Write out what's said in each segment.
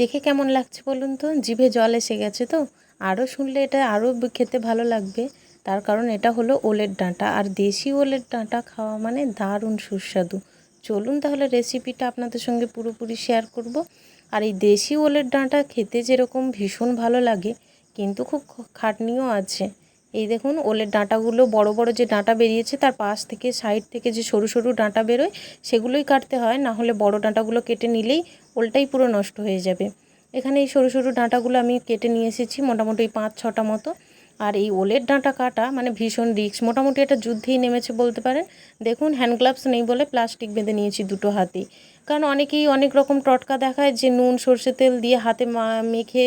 দেখে কেমন লাগছে বলুন তো? জিভে জল এসে গেছে তো? আরও শুনলে এটা আরও খেতে ভালো লাগবে। তার কারণ এটা হলো ওলের ডাঁটা। আর দেশি ওলের ডাঁটা খাওয়া মানে দারুণ সুস্বাদু। চলুন তাহলে রেসিপিটা আপনাদের সঙ্গে পুরোপুরি শেয়ার করব। আর এই দেশি ওলের ডাঁটা খেতে যেরকম ভীষণ ভালো লাগে, কিন্তু খুব খাটনিও আছে। এই দেখুন, ওলের ডাঁটাগুলো, বড় বড় যে ডাঁটা বেরিয়েছে, তার পাশ থেকে, সাইড থেকে যে সরু সরু ডাঁটা বেরোয়, সেগুলোই কাটতে হয়। না হলে বড় ডাঁটাগুলো কেটে নিলেই ওলটাই পুরো নষ্ট হয়ে যাবে। এখানে এই সরু সরু ডাঁটাগুলো আমি কেটে নিয়ে এসেছি মোটামুটি পাঁচ ছটা মতো। আর এই ওলের ডাঁটা কাটা মানে ভীষণ রিক্স মোটামুটি এটা যুদ্ধেই নেমেছে বলতে পারেন। দেখুন, হ্যান্ড গ্লাভস নেই বলে প্লাস্টিক বেঁধে নিয়েছি দুটো হাতেই কারণ অনেকেই অনেক রকম টটকা দেখায় যে নুন, সর্ষে তেল দিয়ে হাতে মেখে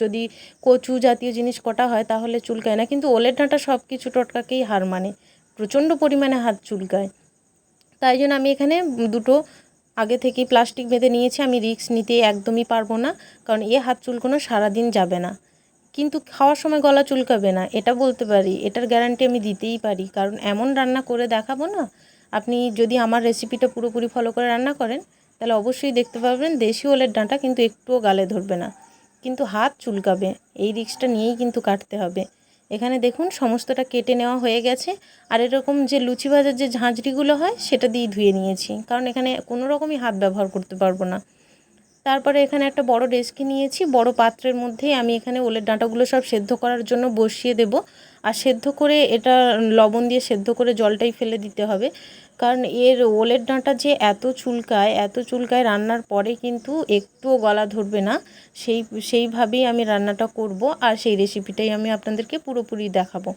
যদি কচু জাতীয় জিনিস কটা হয় তাহলে চুলকায় না। কিন্তু ওলের ডাঁটা সব কিছু টটকাকেই হার মানে। প্রচণ্ড পরিমাণে হাত চুলকায়। তাই জন্য আমি এখানে দুটো আগে থেকেই প্লাস্টিক বেঁধে নিয়েছি। আমি রিক্স নিতে একদমই পারব না। কারণ এ হাত চুলকোনো সারাদিন যাবে না। কিন্তু খাওয়ার সময় গলা চুলকাবে না, এটা বলতে পারি। এটার গ্যারান্টি আমি দিতেই পারি। কারণ এমন রান্না করে দেখাবো না, আপনি যদি আমার রেসিপিটা পুরোপুরি ফলো করে রান্না করেন, তাহলে অবশ্যই দেখতে পাবেন দেশি ওলের ডাঁটা কিন্তু একটুও গালে ধরবে না। কিন্তু হাত চুলকাবে, এই রিক্সটা নিয়েই কিন্তু কাটতে হবে। এখানে দেখুন, সমস্তটা কেটে নেওয়া হয়ে গেছে। আর এরকম যে লুচি ভাজার যে ঝাঁঝরিগুলো হয়, সেটা দিয়ে ধুয়ে নিয়েছি। কারণ এখানে কোনো রকমই হাত ব্যবহার করতে পারব না। তারপরে এখানে একটা বড় ডেস্কি নিয়েছি। বড় পাত্রের মধ্যেই আমি এখানে ওলের ডাঁটাগুলো সব সেদ্ধ করার জন্য বসিয়ে দেব। আর সেদ্ধ করে এটা লবণ দিয়ে সেদ্ধ করে জলটাই ফেলে দিতে হবে। কারণ এর ওলের ডাঁটা যে এত চুলকায় এত চুলকায় রান্নার পরে কিন্তু একটুও গলা ধরবে না। সেই, সেইভাবেই আমি রান্নাটা করব। আর সেই রেসিপিটাই আমি আপনাদেরকে পুরোপুরি দেখাবো।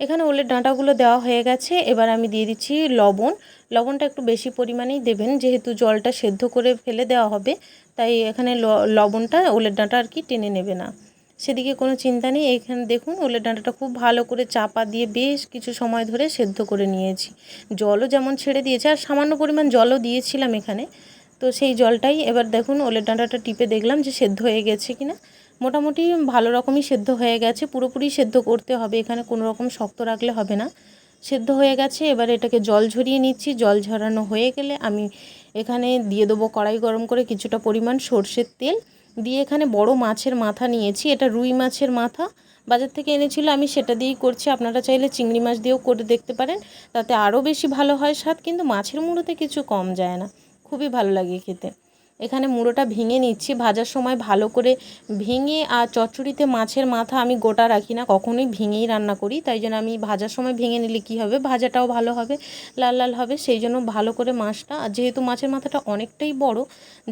এখানে ওলের ডাঁটাগুলো দেওয়া হয়ে গেছে। এবার আমি দিয়ে দিচ্ছি লবণ। লবণটা একটু বেশি পরিমাণেই দেবেন, যেহেতু জলটা সেদ্ধ করে ফেলে দেওয়া হবে। তাই এখানে লবণটা ওলের ডাঁটা আর কি টেনে নেবে না। সেদিকে কোনো চিন্তা নেই। এখানে দেখুন, ওলের ডাঁটাটা খুব ভালো করে চাপা দিয়ে বেশ কিছু সময় ধরে সেদ্ধ করে নিয়েছি। জলও যেমন ছেড়ে দিয়েছে, আর সামান্য পরিমাণ জলও দিয়েছিলাম এখানে। তো সেই জলটাই এবার দেখুন, ওলের ডাঁটাটা টিপে দেখলাম যে সেদ্ধ হয়ে গেছে কিনা। মোটামুটি ভালো রকমই সেদ্ধ হয়ে গেছে। পুরোপুরি সেদ্ধ করতে হবে, এখানে কোনো রকম শক্ত রাখলে হবে না। সেদ্ধ হয়ে গেছে, এবার এটাকে জল ঝরিয়ে নিচ্ছি। জল ঝরানো হয়ে গেলে আমি এখানে দিয়ে দেবো কড়াই গরম করে কিছুটা পরিমাণ সর্ষের তেল। দিয়ে এখানে বড় মাছের মাথা নিয়েছি, এটা রুই মাছের মাথা। বাজার থেকে এনেছিল, আমি সেটা দিয়েই করছি। আপনারা চাইলে চিংড়ি মাছ দিয়েও করে দেখতে পারেন, তাতে আরও বেশি ভালো হয় স্বাদ, কিন্তু মাছের মুড়োতে কিছু কম যায় না। খুবই ভালো লাগে খেতে। এখানে মুড়োটা ভেঙে নিচ্ছি। ভাজার সময় ভালো করে ভেঙে আর চচ্চড়িতে মাছের মাথা আমি গোটা রাখি না, কখনোই ভেঙেই রান্না করি। তাই জন্য আমি ভাজার সময় ভেঙে নিলে কী হবে? ভাজাটাও ভালো হবে, লাল লাল হবে। সেই জন্য ভালো করে মাছটা, আর যেহেতু মাছের মাথাটা অনেকটাই বড়,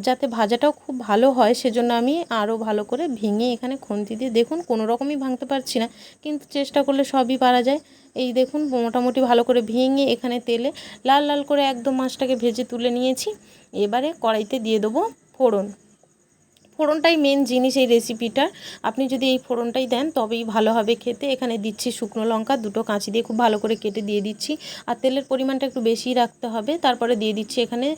যাতে ভাজাটাও খুব ভালো হয়, সেজন্য আমি আরও ভালো করে ভেঙে এখানে খুন্তি দিয়ে, দেখুন কোনো রকমই ভাঙতে পারছি না, কিন্তু চেষ্টা করলে সবই পারা যায়। এই দেখুন, মোটামুটি ভালো করে ভেঙে এখানে তেলে লাল লাল করে একদম মাছটাকে ভেজে তুলে নিয়েছি। এবারে কড়াইতে দিয়ে দেবো ফোড়ন। ফোড়নটাই মেন জিনিস এই রেসিপিটার আপনি যদি এই ফোড়নটাই দেন, তবেই ভালো হবে খেতে। এখানে দিচ্ছি শুকনো লঙ্কা, দুটো কাঁচি দিয়ে খুব ভালো করে কেটে দিয়ে দিচ্ছি। আর তেলের পরিমাণটা একটু বেশি রাখতে হবে। তারপরে দিয়ে দিচ্ছি এখানে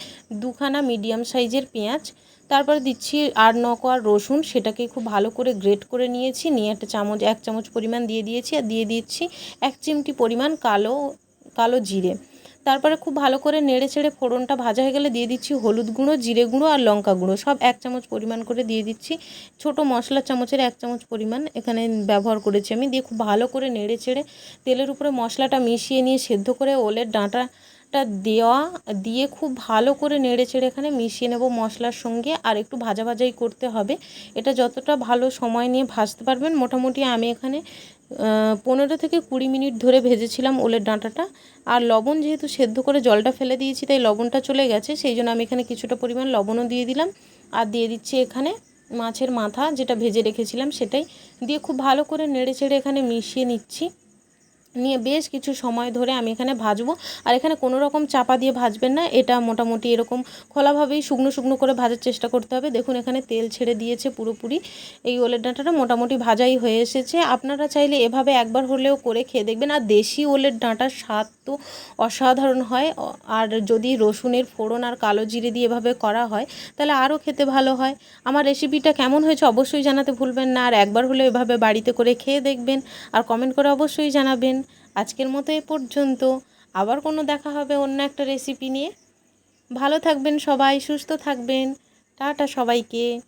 দুখানা মিডিয়াম সাইজের পেঁয়াজ। তারপরে দিচ্ছি আর নকোয়ার রসুন, সেটাকে খুব ভালো করে গ্রেট করে নিয়েছি, নিয়ে একটা চামচ, এক চামচ পরিমাণ দিয়ে দিয়েছি, আর দিয়ে দিচ্ছি এক চিমটি পরিমাণ কালো কালো জিরে। তারপরে খুব ভালো করে নেড়ে ছেড়ে ফোড়নটা ভাজা হয়ে গেলে দিয়ে দিচ্ছি হলুদ গুঁড়ো, জিরে গুঁড়ো আর লঙ্কা গুঁড়ো, সব এক চামচ পরিমাণ করে দিয়ে দিচ্ছি। ছোট মশলা চামচের এক চামচ পরিমাণ এখানে ব্যবহার করেছি আমি, দিয়ে খুব ভালো করে নেড়ে ছেড়ে তেলের উপরে মশলাটা মিশিয়ে নিয়ে সেদ্ধ করে ওলের ডাঁটা টা দেওয়া, দিয়ে খুব ভালো করে নেড়ে চেড়ে এখানে মিশিয়ে নেব মশলার সঙ্গে, আর একটু ভাজা ভাজাই করতে হবে। এটা যতটা ভালো সময় নিয়ে ভাজতে পারবেন, মোটামুটি আমি এখানে পনেরো থেকে কুড়ি মিনিট ধরে ভেজেছিলাম ওলের ডাঁটাটা। আর লবণ যেহেতু সেদ্ধ করে জলটা ফেলে দিয়েছি, তাই লবণটা চলে গেছে, সেই জন্য আমি এখানে কিছুটা পরিমাণ লবণও দিয়ে দিলাম। আর দিয়ে দিচ্ছি এখানে মাছের মাথা, যেটা ভেজে রেখেছিলাম সেটাই। দিয়ে খুব ভালো করে নেড়ে চেড়ে এখানে মিশিয়ে নিচ্ছি। নিয়ে বেশ কিছু সময় ধরে আমি এখানে ভাজবো। আর এখানে কোনো রকম চাপা দিয়ে ভাজবেন না, এটা মোটামুটি এরকম খোলাভাবেই শুকনো শুকনো করে ভাজার চেষ্টা করতে হবে। দেখুন, এখানে তেল ছেড়ে দিয়েছে পুরোপুরি। এই ওলের ডাঁটাটা মোটামুটি ভাজাই হয়ে এসেছে। আপনারা চাইলে এভাবে একবার হলেও করে খেয়ে দেখবেন। আর দেশি ওলের ডাঁটার স্বাদ তো অসাধারণ হয়। আর যদি রসুনের ফোড়ন আর কালো জিরে দিয়ে এভাবে করা হয়, তাহলে আরও খেতে ভালো হয়। আমার রেসিপিটা কেমন হয়েছে অবশ্যই জানাতে ভুলবেন না। আর একবার হলেও এভাবে বাড়িতে করে খেয়ে দেখবেন। আর কমেন্ট করে অবশ্যই জানাবেন। আজকের মতো এ পর্যন্ত। আবার কোনো দেখা হবে অন্য একটা রেসিপি নিয়ে। ভালো থাকবেন সবাই, সুস্থ থাকবেন। টাটা সবাইকে।